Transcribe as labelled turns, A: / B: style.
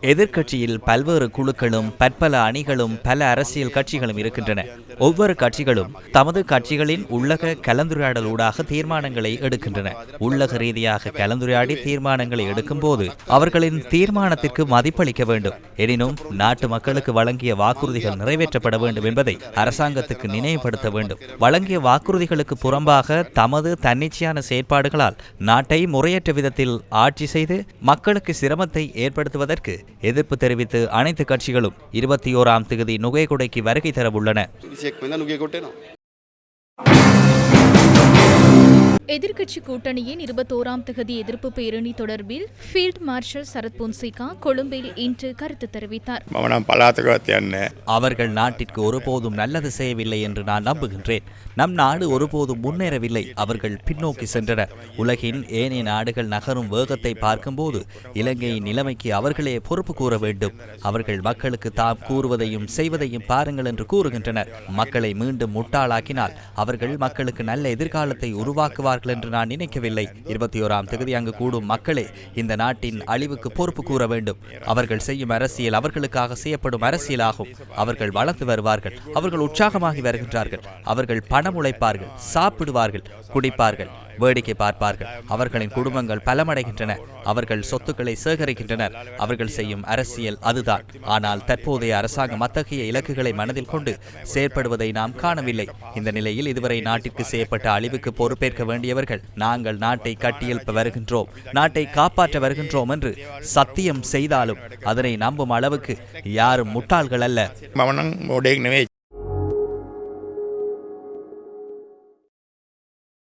A: எதிர்கட்சியில் பல்வேறு குழுக்களும் பற்பல அணிகளும் பல அரசியல் கட்சிகளும் இருக்கின்றன. ஒவ்வொரு கட்சிகளும் தமது கட்சிகளின் உள்ளக கலந்துரையாடலூடாக தீர்மானங்களை எடுக்கின்றன. உள்ளக ரீதியாக கலந்துரையாடி தீர்மானங்களை எடுக்கும் அவர்களின் தீர்மானத்திற்கு மதிப்பளிக்க வேண்டும். எனினும் நாட்டு மக்களுக்கு வழங்கிய வாக்குறுதிகள் நிறைவேற்றப்பட வேண்டும் என்பதை அரசாங்கத்துக்கு நினைவுபடுத்த வேண்டும். வழங்கிய வாக்குறுதிகளுக்கு புறம்பாக தமது தன்னிச்சையான செயற்பாடுகளால் நாட்டை முறையற்ற விதத்தில் ஆட்சி செய்து மக்களுக்கு சிரமத்தை ஏற்படுத்துவதற்கு எதிர்ப்பு தெரிவித்து அனைத்து கட்சிகளும் இருபத்தி ஓராம் தேதி நுகைகுடைக்கு வருகை தரவுள்ளன
B: எதிர்க்கட்சி கூட்டணியின் இருபத்தோராம் தகுதி எதிர்ப்பு பேரணி தொடர்பில் ஃபீல்ட் மார்ஷல் சரத் பொன்சிகா கொழும்பில் இன்று கருத்து தெரிவித்தார்.
A: அவர்கள் நாட்டிற்கு ஒருபோதும் நல்லது செய்யவில்லை என்று நான் நம்புகின்றேன். நம் நாடு ஒருபோதும் முன்னேறவில்லை. அவர்கள் பின்னோக்கி சென்றனர். உலகின் ஏனைய நாடுகள் நகரும் வேகத்தை பார்க்கும்போது இலங்கையின் நிலைமைக்கு அவர்களே பொறுப்பு கூற வேண்டும். அவர்கள் மக்களுக்கு தாம் கூறுவதையும் செய்வதையும் பாருங்கள் என்று கூறுகின்றனர். மக்களை மீண்டும் முட்டாளாக்கினால் அவர்கள் மக்களுக்கு நல்ல எதிர்காலத்தை உருவாக்குவார் உருவாக்குவார்கள் என்று நான் நினைக்கவில்லை. இருபத்தி ஓராம் தேதி அங்கு கூடும் மக்களே இந்த நாட்டின் அழிவுக்கு பொறுப்பு கூற வேண்டும். அவர்கள் செய்யும் அரசியல் அவர்களுக்காக செய்யப்படும் அரசியலாகும். அவர்கள் வளர்ந்து வருவார்கள் அவர்கள் உற்சாகமாகி வருகின்றார்கள். அவர்கள் பணம் உழைப்பார்கள் சாப்பிடுவார்கள் குடிப்பார்கள். வேடிக்கை பார்ப்பார்கள். அவர்களின் குடும்பங்கள் பலமடைகின்றன. அவர்கள் சொத்துக்களை சேகரிக்கின்றனர். அவர்கள் செய்யும் அரசியல் அதுதான். ஆனால் தற்போதைய அரசாங்கம் அத்தகைய இலக்குகளை மனதில் கொண்டு செயற்படுவதை நாம் காணவில்லை. இந்த நிலையில் இதுவரை நாட்டிற்கு செய்யப்பட்ட அழிவுக்கு பொறுப்பேற்க வேண்டியவர்கள் நாங்கள் நாட்டை கட்டியெழுப்ப வருகின்றோம். நாட்டை காப்பாற்ற வருகின்றோம் என்று சத்தியம் செய்தாலும் அதனை நம்பும் அளவுக்கு யாரும் முட்டாள்கள் அல்ல.